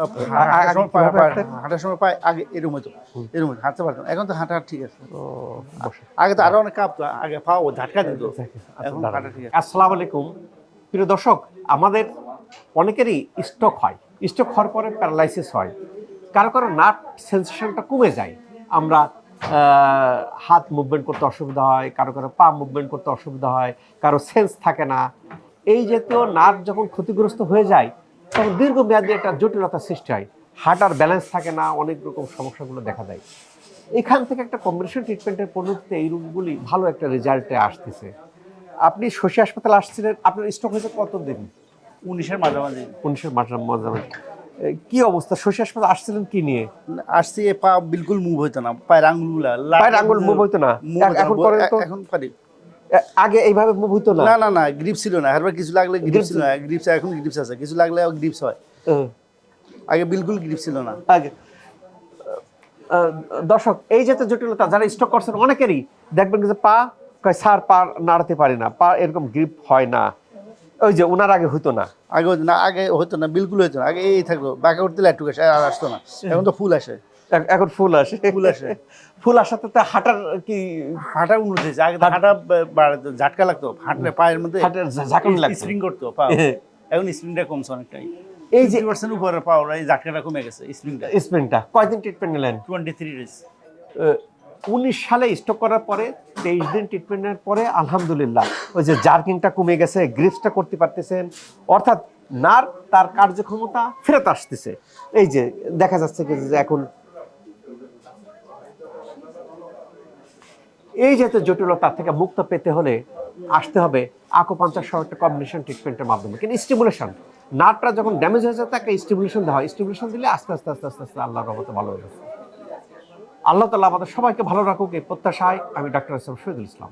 হাঁটার সময় হাঁটেন? হাঁটার সময় পায় আগে এরকম হতো এরকম হাঁটতে পারতাম। এখন তো হাঁটা ঠিক আছে। ও, আগে তো আরও অনেক কাঁপতো আগে পাও ঝাটকা দিত। আচ্ছা, এখন হাঁটা ঠিক আছে। আসসালামু আলাইকুম। প্রিয় দর্শক আমাদের অনেকেরই স্ট্রোক হয়। স্ট্রোক হওয়ার পরে প্যারালাইসিস হয়। কারও কারও নাট সেন্সেশনটা কমে যায়। আমরা হাত মুভমেন্ট করতে অসুবিধা হয় কারও কারও পা মুভমেন্ট করতে অসুবিধা হয় কারও সেন্স থাকে না। এই জাতীয় নার্ভ যখন ক্ষতিগ্রস্ত হয়ে যায় তখন দীর্ঘমেয়াদী একটা জটিলতা সৃষ্টি হয়। হার্টার ব্যালেন্স থাকে না অনেক রকম সমস্যাগুলো দেখা দেয়। এখান থেকে একটা কম্বিনেশন ট্রিটমেন্টের পরিণতিতে এই রোগগুলি ভালো একটা রেজাল্টে আসতেছে। আপনি শশী হাসপাতালে আসছিলেন আপনার স্টক হয়েছে কতদিন? উনিশের মাঝামাঝি। উনিশের মাঝামাঝি। কি অবস্থা? শশী হাসপাতাল আসছিলেন কি নিয়ে? আসছি পা বিলকুল মুভ হইতো না পায়ের আঙ্গুলগুলা পায়ের আঙ্গুল move হইতো না? এখন এখন পারি। আগে এইভাবে মুভ হইতো না। না না না গ্রিপ ছিল না। হারবার কিছু লাগলে গ্রিপ ছিল না। গ্রিপস এখন গ্রিপস আছে। কিছু লাগলে গ্রিপস হয়। আগে বিলকুল গ্রিপ ছিল না। আগে। দর্শক এই জাতীয় জটিলতা যারা স্টক করছেন অনেকেরই দেখবেন যে পা কয় স্যার পা নাড়াতে পারে না। পা এরকম গ্রিপ হয় না। ওই যে ওনার আগে হইতো না। আগে হতো না আগে হতো না বিলকুল হতো না আগে এই থাকল বাঁকা উঠতে একটু আসে আর আসতো না। এখন তো ফুল আসে। এখন ফুল আসে। ফুল আসে। ফুল আসাতে তো হাঁটার কি হাঁটা উন্নতি হয়েছে। আগে হাঁটা ঝাটকা লাগতো হাঁটলে পায়ের মধ্যে হাঁটার ঝা- লাগতো। স্প্রিং করতো পা এখন স্প্রিংটা কমছে অনেকটাই। এই যে পার্সেন্ট উপরে পাওয়ার এই ঝাটকাটা কমে গেছে স্প্রিংটা। স্প্রিংটা। কয়দিন ট্রিটমেন্ট নিলেন? টোয়েন্টি থ্রি ডেজ উনিশ সালে স্টক করার পরে, তেইশ দিন ট্রিটমেন্টের পরে, আলহামদুলিল্লাহ, ওই যে জার্কিংটা কমে গেছে গ্রিপসটা করতে পারতেছেন। অর্থাৎ নার তার কার্যক্ষমতা ফেরত আসতেছে। এই যে দেখা যাচ্ছে যে এখন এই জাতীয় জটিলতা থেকে মুক্ত পেতে হলে আসতে হবে আকোপাঞ্চার সহ একটা কম্বিনেশন ট্রিটমেন্টের মাধ্যমে। কিন্তু স্টিমুলেশন নার্ভটা যখন ড্যামেজ হয়ে যায়, তাকে স্টিমুলেশন দেওয়া হয়। স্টিমুলেশন দিলে আস্তে আস্তে আস্তে আস্তে আস্তে আল্লাহর রহমতে ভালো হয়ে যাচ্ছে। আল্লাহ তালা আমাদের সবাইকে ভালো রাখুক এই প্রত্যাশায় আমি ডাক্তার ইসলাম শহীদুল ইসলাম।